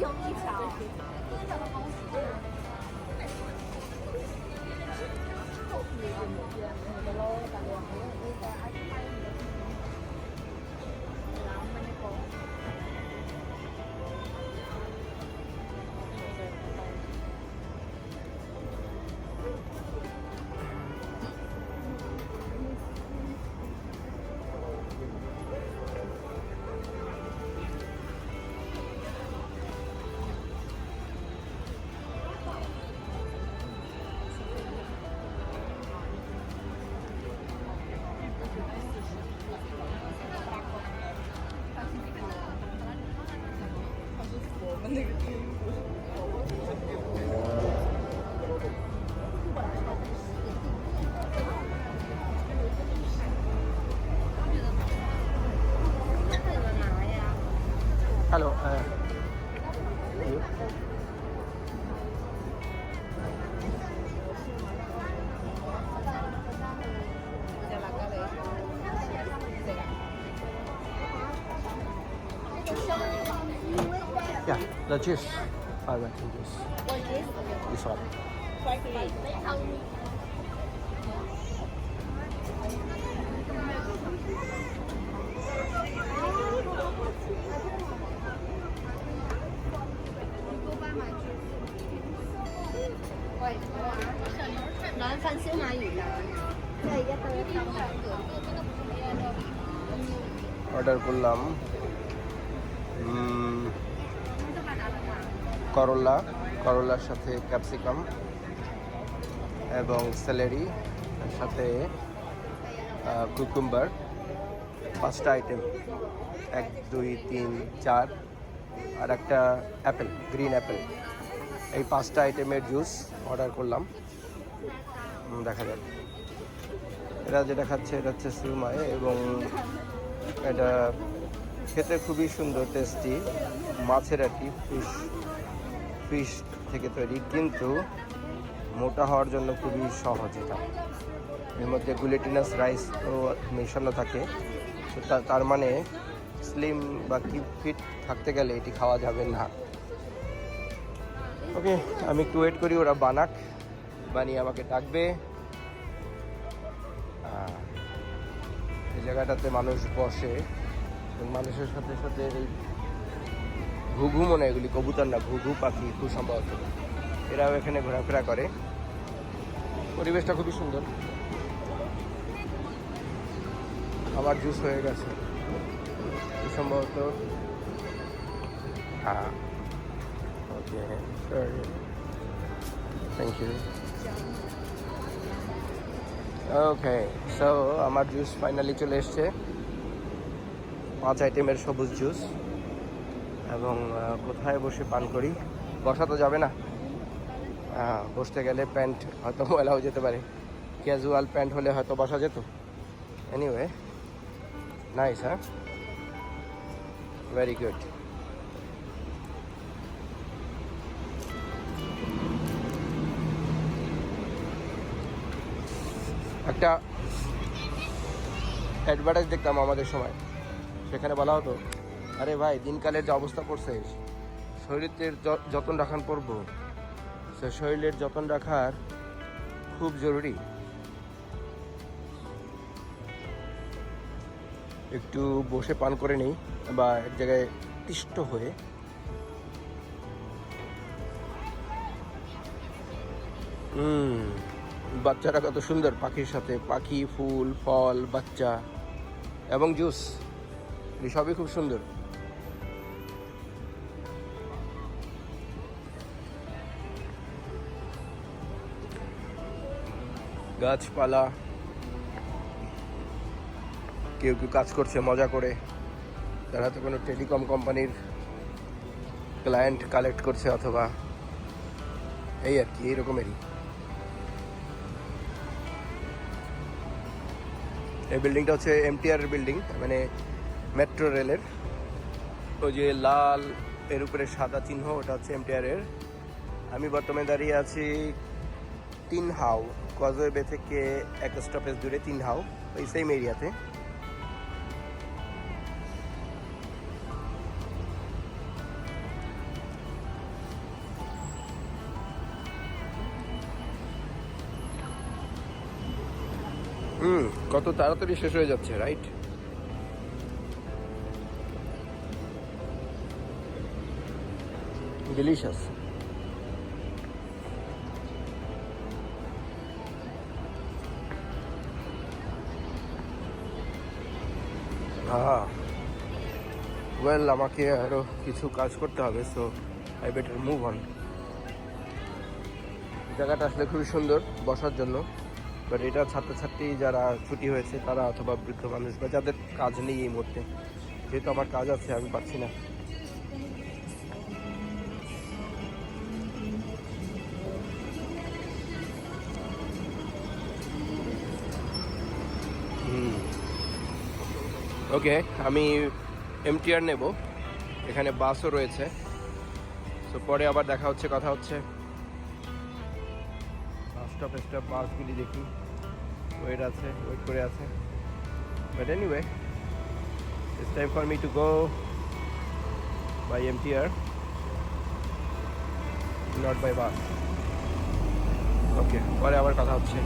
有一条，这条的东西。我的喽，大哥，那个阿姨。Negative. The juice. I went to juice. What juice? This one. Nói phân xíu mà gì đó Đây cái tôi không Order của lắm mm. করলা, করলার সাথে capsicum এবং salary সাথে cucumber পাঁচটা item এক, দুই, তিন, চার, আর একটা অ্যাপেল গ্রিন অ্যাপেল এই পাঁচটা আইটেমের জুস অর্ডার করলাম। দেখা যাক। এরা যেটা খাচ্ছে এটা হচ্ছে সুরমাই এবং এটা খেতে খুবই সুন্দর টেস্টি মাছের আর কি ফিশ থেকে তৈরি, কিন্তু মোটা হওয়ার জন্য খুবই সহজ এটা। এর মধ্যে গুলেটিনাস রাইস তো মেশানো থাকে। তো তার মানে স্লিম বা কি ফিট থাকতে গেলে এটি খাওয়া যাবে না। ওকে, আমি একটু ওয়েট করি, ওরা বানাক, বানিয়ে আমাকে ডাকবে। এই জায়গাটাতে মানুষ বসে। মানুষের সাথে সাথে এই ঘুঘু মনে হয় এগুলি, কবুতর না ঘুঘু পাখি খুব সম্ভবত। এরাও এখানে ঘোরাফেরা করে। পরিবেশটা খুবই সুন্দর। আবার জুস হয়ে গেছে। সম্ভবত। Okay thank you okay so আমার জুস ফাইনালি চলে এসছে। পাঁচ আইটেমের সবুজ জুস। এবং কোথায় বসে পান করি? বসা তো যাবে না। বসতে গেলে প্যান্ট হয়তো ময়লা হয়ে যেতে পারে। ক্যাজুয়াল প্যান্ট হলে হয়তো বসা যেত। এনিওয়ে নাইস হ্যাঁ ভেরি গুড একটা অ্যাডভার্টাইজ দেখতাম আমাদের সময়। সেখানে বলা হতো আরে ভাই, দিনকালের যে অবস্থা করছে শরীরের যত্ন রাখান পড়ব সে শরীরের যত্ন রাখার খুব জরুরি। একটু বসে পান করে নেই, বা এক জায়গায় তিষ্ট হয়ে। হুম, বাচ্চারা কত সুন্দর, পাখির সাথে, পাখি, ফুল, ফল, বাচ্চা এবং জুস সবই খুব সুন্দর। গাছপালা। কেউ কেউ কাজ করছে, মজা করে। তারা তো কোনো টেলিকম কোম্পানির ক্লায়েন্ট কালেক্ট করছে অথবা এই আর কি এইরকমেরই এই বিল্ডিংটা হচ্ছে এমটিআর বিল্ডিং মানে মেট্রো রেলের ওই যে লাল, এর উপরে সাদা চিহ্ন, ওটা হচ্ছে এমটিআর এর আমি বর্তমানে দাঁড়িয়ে আছি তিন হাউ কজওয়ে বে থেকে এক স্টপেজ দূরে তিন হাউ ওই সেম এরিয়াতে হুম, কত তাড়াতাড়ি শেষ হয়ে যাচ্ছে রাইট ডিলিশিয়াস হ্যাঁ। ওয়েল আমাকে আরও কিছু কাজ করতে হবে so I better move on জায়গাটা আসলে খুবই সুন্দর বসার জন্য বাট এটা ছাত্রছাত্রী যারা ছুটি হয়েছে, তারা অথবা বৃদ্ধ মানুষ বা যাদের কাজ নেই এই মুহূর্তে, যেহেতু আমার কাজ আছে, আমি পাচ্ছি না। ওকে, আমি এমটিআর নেব। এখানে বাসও রয়েছে। তো পরে আবার দেখা হচ্ছে, কথা হচ্ছে। স্টপ স্টপ বাসগুলি দেখি। ওয়েট আছে ওয়েট করে আছে। But anyway it's time for me to go bye MTR not by bus okay পরে আবার কথা হচ্ছে।